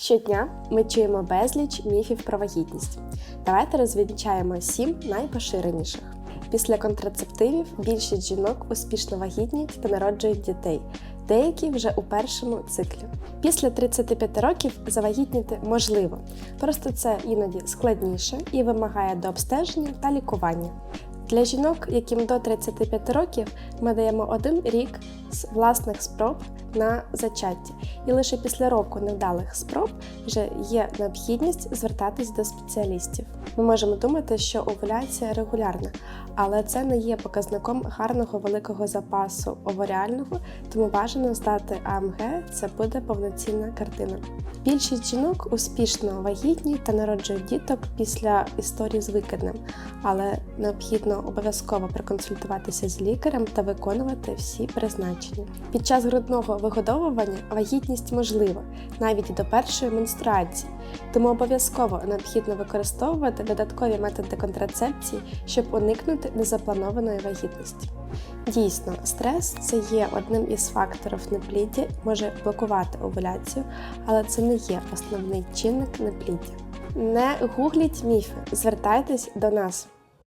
Щодня ми чуємо безліч міфів про вагітність. Давайте розвінчаємо сім найпоширеніших. Після контрацептивів більшість жінок успішно вагітніють та народжують дітей, деякі вже у першому циклі. Після 35 років завагітніти можливо, просто це іноді складніше і вимагає до обстеження та лікування. Для жінок, яким до 35 років, ми даємо один рік з власних спроб на зачаття, і лише після року невдалих спроб вже є необхідність звертатись до спеціалістів. Ми можемо думати, що овуляція регулярна, але це не є показником гарного великого запасу оваріального, тому бажано здати АМГ, це буде повноцінна картина. Більшість жінок успішно вагітні та народжують діток після історії з викиднем, але необхідно обов'язково проконсультуватися з лікарем та виконувати всі призначення. Під час грудного вигодовування вагітність можлива навіть до першої менструації, тому обов'язково необхідно використовувати додаткові методи контрацепції, щоб уникнути незапланованої вагітності. Дійсно, стрес це є одним із факторів непліддя, може блокувати овуляцію, але це не є основний чинник непліддя. Не гугліть міфи, звертайтесь до нас.